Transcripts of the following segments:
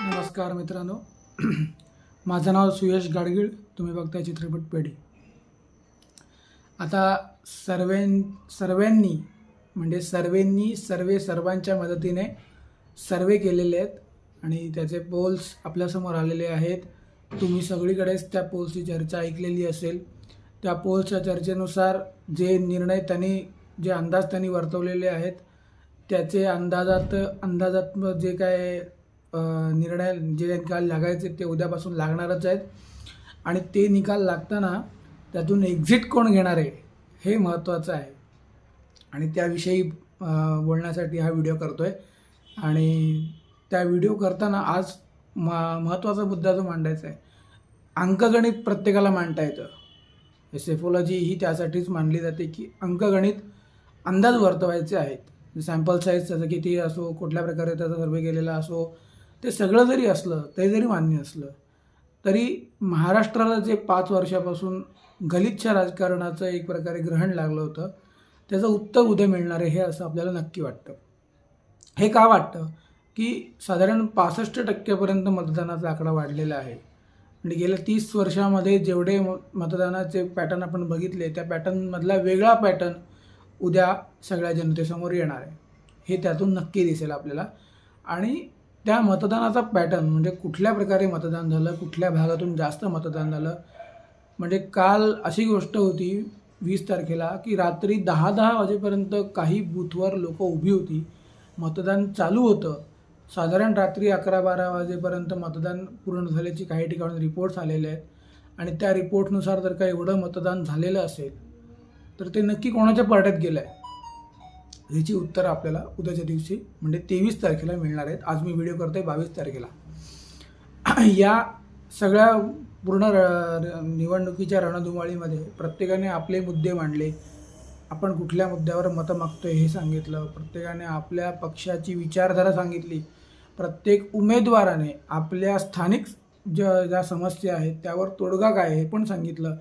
नमस्कार मित्रांनो. माझं नाव सुयश गाडगीळ तुम्ही बघताय चित्रपट पेढी. आता सर्वें सर्वांनी म्हणजे सर्वेंनी सर्वे सर्वांच्या मदतीने सर्वे केलेले आहेत आणि त्याचे पोल्स आपल्यासमोर आलेले आहेत. तुम्ही सगळीकडेच त्या पोल्सची चर्चा ऐकलेली असेल. त्या पोल्सच्या चर्चेनुसार जे निर्णय त्यांनी जे अंदाज त्यांनी वर्तवलेले आहेत त्याचे अंदाजात अंदाजात जे काय निर्णय जे निकाल लागायचे ते उद्यापासून लागणारच आहेत. आणि ते निकाल लागताना त्यातून एक्झिट कोण घेणार आहे हे महत्त्वाचं आहे. आणि त्याविषयी बोलण्यासाठी हा व्हिडिओ करतो आहे आणि त्या व्हिडिओ करताना आज म महत्त्वाचा मुद्दा जो मांडायचा आहे अंकगणित प्रत्येकाला मांडता येतं. सेफोलॉजी ही त्यासाठीच मांडली जाते की अंकगणित अंदाज वर्तवायचे आहेत. सॅम्पल साईज त्याचं किती असो कुठल्या प्रकारे त्याचा सर्वे केलेला असो ते सगळं जरी असलं ते जरी मान्य असलं तरी महाराष्ट्राला जे पाच वर्षापासून गलिच्छ राजकारणाचं एक प्रकारे ग्रहण लागलं होतं त्याचं उत्तर उद्या मिळणार आहे हे असं आपल्याला नक्की वाटतं. हे का वाटतं? की साधारण पासष्ट टक्क्यापर्यंत मतदानाचा आकडा वाढलेला आहे. आणि गेल्या तीस वर्षामध्ये जेवढे म- मतदानाचे पॅटर्न आपण बघितले त्या पॅटर्नमधला वेगळा पॅटर्न उद्या सगळ्या जनतेसमोर येणार आहे. हे त्यातून नक्की दिसेल आपल्याला. आणि त्या मतदानाचा पॅटर्न म्हणजे कुठल्या प्रकारे मतदान झालं कुठल्या भागातून जास्त मतदान झालं म्हणजे काल अशी गोष्ट होती वीस तारखेला की रात्री दहा दहा वाजेपर्यंत काही बूथवर लोक उभी होती. मतदान चालू होतं. साधारण रात्री अकरा बारा वाजेपर्यंत मतदान पूर्ण झाल्याची काही ठिकाणी रिपोर्ट्स आलेले आहेत. आणि त्या रिपोर्टनुसार जर का एवढं मतदान झालेलं असेल तर ते नक्की कोणाच्या पार्ट्यात गेलं आहे ह्याची उत्तरं आपल्याला उद्याच्या दिवशी म्हणजे तेवीस तारखेला मिळणार आहेत. आज मी व्हिडिओ करतोय बावीस तारखेला. या सगळ्या पूर्ण र- निवडणुकीच्या रणधुमाळीमध्ये प्रत्येकाने आपले मुद्दे मांडले. आपण कुठल्या मुद्द्यावर मतं मागतोय हे सांगितलं. प्रत्येकाने आपल्या पक्षाची विचारधारा सांगितली. प्रत्येक उमेदवाराने आपल्या स्थानिक ज्या ज्या समस्या आहेत त्यावर तोडगा काय हे पण सांगितलं.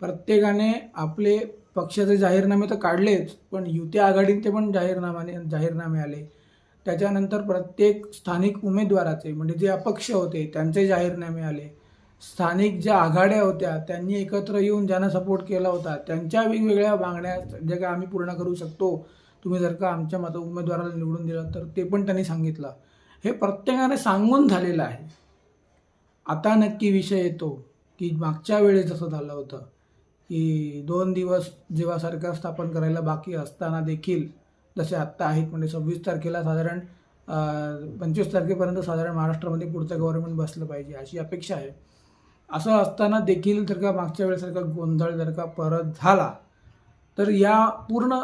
प्रत्येकाने आपले पक्षाचे जाहीरनामे तर काढलेच पण युती आघाडीचे पण जाहीरनामाने जाहीरनामे आले. त्याच्यानंतर प्रत्येक स्थानिक उमेदवाराचे म्हणजे जे अपक्ष होते त्यांचे जाहीरनामे आले. स्थानिक ज्या आघाड्या होत्या त्यांनी एकत्र येऊन ज्यांना सपोर्ट केला होता त्यांच्या वेगवेगळ्या मागण्या ज्या काय आम्ही पूर्ण करू शकतो तुम्ही जर का आमच्या मत उमेदवाराला निवडून दिलं तर ते पण त्यांनी सांगितलं. हे प्रत्येकाने सांगून झालेलं आहे. आता नक्की विषय येतो की मागच्या वेळेस जसं झालं होतं. की दोन दिवस जेव्हा सरकार स्थापन करायला बाकी असताना देखील जसे आत्ता आहेत म्हणजे सव्वीस तारखेला साधारण पंचवीस तारखेपर्यंत साधारण महाराष्ट्रामध्ये पुढचं गव्हर्नमेंट बसलं पाहिजे अशी अपेक्षा आहे. असं असताना देखील जर का मागच्या वेळेसारखा गोंधळ जर का परत झाला तर या पूर्ण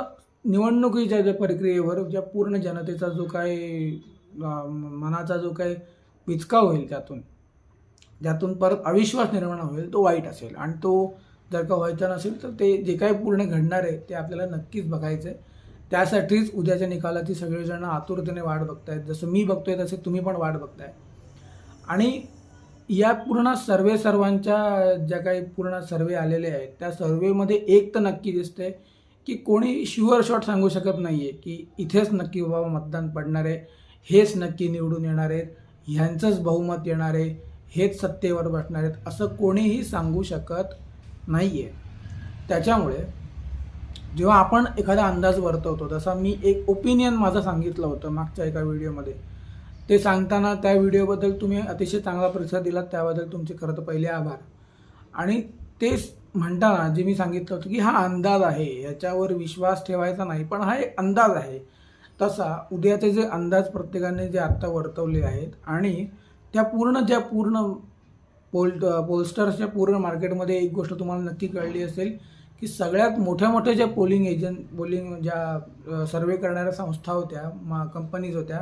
निवडणुकीच्या ज्या प्रक्रियेवर ज्या पूर्ण जनतेचा जो काय मनाचा जो काय पिचका होईल त्यातून ज्यातून परत अविश्वास निर्माण होईल तो वाईट असेल. आणि तो जर का व्हायचं नसेल तर ते जे काही पूर्ण घडणार आहे ते आपल्याला नक्कीच बघायचं आहे त्यासाठीच उद्याच्या निकालाची सगळेजण आतुरतेने वाट बघतायत. जसं मी बघतोय तसे तुम्ही पण वाट बघताय. आणि या पूर्ण सर्वे सर्वांच्या ज्या काही पूर्ण सर्वे आलेले आहेत त्या सर्वेमध्ये एक तर नक्की दिसतंय की कोणी शुअर शॉट सांगू शकत नाही आहे की इथेच नक्की बाबा मतदान पडणार आहे हेच नक्की निवडून येणार आहेत ह्यांचंच बहुमत येणार आहे हेच सत्तेवर बसणार आहेत असं कोणीही सांगू शकत नाही आहे त्याच्यामुळे जेव्हा आपण एखादा अंदाज वर्तवतो जसा मी एक ओपिनियन माझं सांगितलं होतं मागच्या एका व्हिडिओमध्ये ते सांगताना त्या व्हिडिओबद्दल तुम्ही अतिशय चांगला प्रतिसाद दिलात त्याबद्दल तुमचे खरं तर पहिले आभार. आणि तेच म्हणताना जे मी सांगितलं होतं की हा अंदाज आहे याच्यावर विश्वास ठेवायचा नाही पण हा एक अंदाज आहे. तसा उद्याचे जे अंदाज प्रत्येकाने जे आत्ता वर्तवले आहेत आणि त्या पूर्ण ज्या पूर्ण पोल पोलस्टर्सच्या पूर्ण मार्केटमध्ये एक गोष्ट तुम्हाला नक्की कळली असेल की सगळ्यात मोठ्या मोठ्या ज्या पोलिंग एजंट पोलिंग ज्या सर्वे करणाऱ्या संस्था होत्या मा कंपनीज होत्या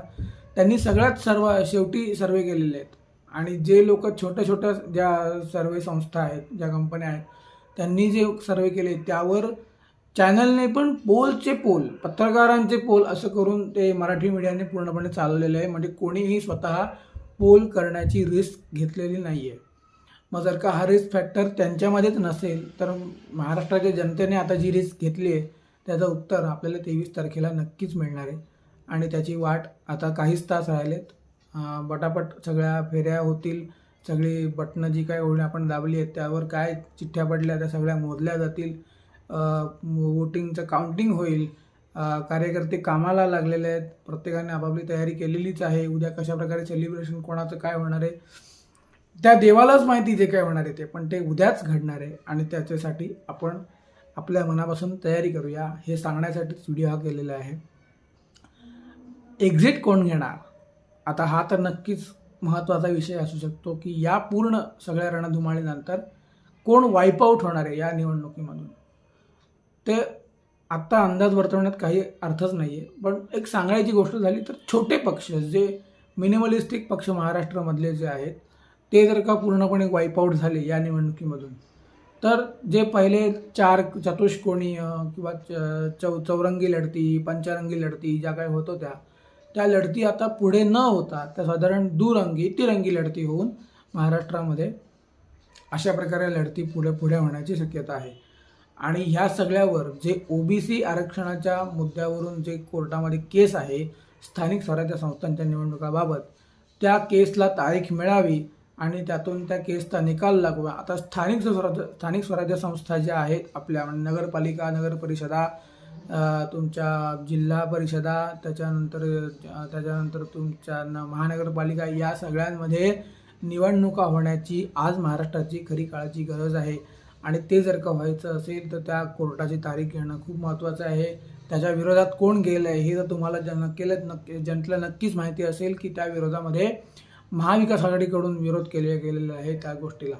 त्यांनी सगळ्यात सर्व शेवटी सर्वे केलेले आहेत. आणि जे लोक छोट्या छोट्या ज्या सर्वे संस्था आहेत ज्या कंपन्या आहेत त्यांनी जे सर्वे केले त्यावर चॅनलने पण पोलचे पोल पत्रकारांचे पोल असं करून ते मराठी मीडियाने पूर्णपणे चालवलेलं आहे. म्हणजे कोणीही स्वतः पोल करण्याची रिस्क घेतलेली नाही आहे मग जर का हा रिस्क फॅक्टर त्यांच्यामध्येच नसेल तर महाराष्ट्राच्या जनतेने आता जी रिस्क घेतली आहे त्याचं उत्तर आपल्याला तेवीस तारखेला नक्कीच मिळणार आहे. आणि त्याची वाट आता काहीच तास राहिलेत. बटापट पटापट सगळ्या फेऱ्या होतील. सगळी बटणं जी काय होईल आपण दाबली आहेत त्यावर काय चिठ्ठ्या पडल्या त्या सगळ्या मोजल्या जातील. वोटिंगचं काउंटिंग होईल. कार्यकर्ते कामाला लागलेले आहेत. प्रत्येकाने आपापली तयारी केलेलीच आहे. उद्या कशा प्रकारे सेलिब्रेशन कोणाचं काय होणार आहे? त्या देवालाच माहिती जे काय होणार आहे ते पण ते उद्याच घडणार आहे आणि त्याच्यासाठी आपण आपल्या मनापासून तयारी करूया. हे सांगण्यासाठीच व्हिडिओ हा केलेला आहे. एक्झिट कोण घेणार? आता हा तर नक्कीच महत्त्वाचा विषय असू शकतो की या पूर्ण सगळ्या रणधुमाळीनंतर कोण वाईपआउट होणार आहे या निवडणुकीमधून? ते आत्ता अंदाज वर्तवण्यात काही अर्थच नाही आहे पण एक सांगायची गोष्ट झाली तर छोटे पक्ष जे मिनिमलिस्टिक पक्ष महाराष्ट्रामधले जे आहेत ते जर का पूर्णपणे वाईपआउट झाले या निवडणुकीमधून तर जे पहिले चार चतुष्कोणीय किंवा च- चौ चौरंगी लढती पंचरंगी लढती ज्या काही होत होत्या त्या लढती आता पुढे न होता त्या साधारण दुरंगी तिरंगी लढती होऊन महाराष्ट्रामध्ये अशा प्रकारे लढती पुढे पुढे होण्याची शक्यता आहे. आणि ह्या सगळ्यावर जे ओबीसी आरक्षणाच्या मुद्द्यावरून जे कोर्टामध्ये केस आहे स्थानिक स्वराज्य संस्थांच्या निवडणुकाबाबत त्या केसला तारीख मिळावी आणि त्यातून त्या केसचा निकाल लागवा आता स्थानिक स्वराज्य स्थानिक स्वराज्य संस्था ज्या आहेत आपल्या म्हणजे नगरपालिका नगरपरिषदा तुमच्या जिल्हा परिषदा त्याच्यानंतर त्याच्यानंतर तुमच्या न- महानगरपालिका या सगळ्यांमध्ये निवडणुका होण्याची आज महाराष्ट्राची खरी काळाची गरज आहे. आणि ते जर का व्हायचं असेल तर त्या कोर्टाची तारीख घेणं खूप महत्त्वाचं आहे. त्याच्या विरोधात कोण गेलं आहे हे जर तुम्हाला जन केलं नक्की जनतेला नक्कीच माहिती असेल की त्या विरोधामध्ये महाविकास आघाडीकडून विरोध केले गेलेला आहे त्या गोष्टीला.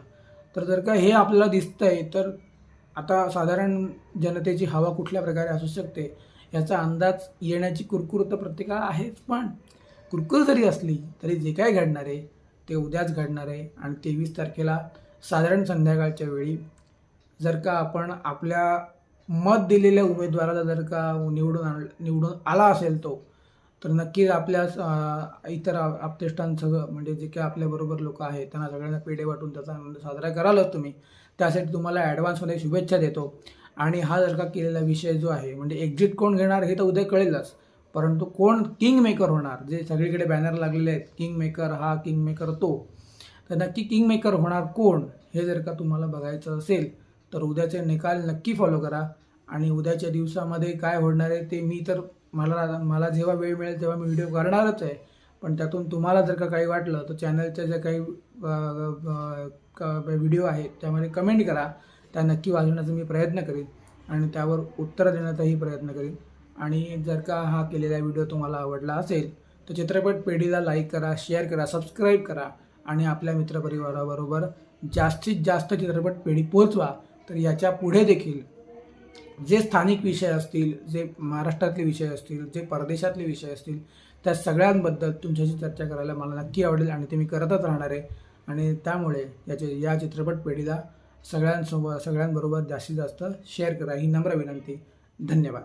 तर जर का हे आपल्याला दिसतं आहे तर आता साधारण जनतेची हवा कुठल्या प्रकारे असू शकते याचा अंदाज येण्याची कुरकुर तर प्रत्येकाला आहेच. पण कुरकुर जरी असली तरी जे काय घडणार आहे ते उद्याच घडणार आहे. आणि तेवीस तारखेला साधारण संध्याकाळच्या वेळी जर का आपण आपल्या मत दिलेल्या उमेदवाराला जर का निवडून आण निवडून आला असेल तो तर नक्कीच आपल्या इतर आप- आपतेष्टांसह म्हणजे जे काही आपल्याबरोबर लोक आहेत त्यांना सगळ्यांना पेढे वाटून त्याचा आनंद साजरा करालच तुम्ही. त्यासाठी तुम्हाला ॲडव्हान्समध्ये शुभेच्छा देतो. आणि हा जर का केलेला विषय जो आहे म्हणजे एक्झिट कोण घेणार हे तर उद्या कळेलच. परंतु कोण किंग मेकर होणार? जे सगळीकडे बॅनर लागलेले आहेत किंग मेकर हा किंग मेकर तो. तर नक्की किंग मेकर होणार कोण? हे जर का तुम्हाला बघायचं असेल तर उद्याचे निकाल नक्की फॉलो करा. आणि उद्याच्या दिवसामध्ये काय होणार आहे ते मी तर मला मला जेव्हा वेळ मिळेल तेव्हा मी व्हिडिओ करणारच आहे. पण त्यातून तुम्हाला जर का काही वाटलं तर चॅनलच्या ज्या काही व्हिडिओ आहेत त्यामध्ये कमेंट करा. त्या नक्की वाजवण्याचा मी प्रयत्न करीन आणि त्यावर उत्तर देण्याचाही प्रयत्न करीन. आणि जर का हा केलेला व्हिडिओ तुम्हाला आवडला असेल तर चित्रपट पेढीला लाईक करा शेअर करा सबस्क्राईब करा आणि आपल्या मित्रपरिवाराबरोबर जास्तीत जास्त चित्रपट पेढी पोहोचवा. तर याच्यापुढे देखील जे स्थानिक विषय असतील जे महाराष्ट्रातले विषय असतील जे परदेशातले विषय असतील त्या सगळ्यांबद्दल तुमच्याशी चर्चा करायला मला नक्की आवडेल आणि ते मी करतच राहणार आहे. आणि त्यामुळे याचे या चित्रपट पेढीला सगळ्यांसोबत सगळ्यांबरोबर जास्तीत जास्त शेअर करा ही नम्र विनंती. धन्यवाद.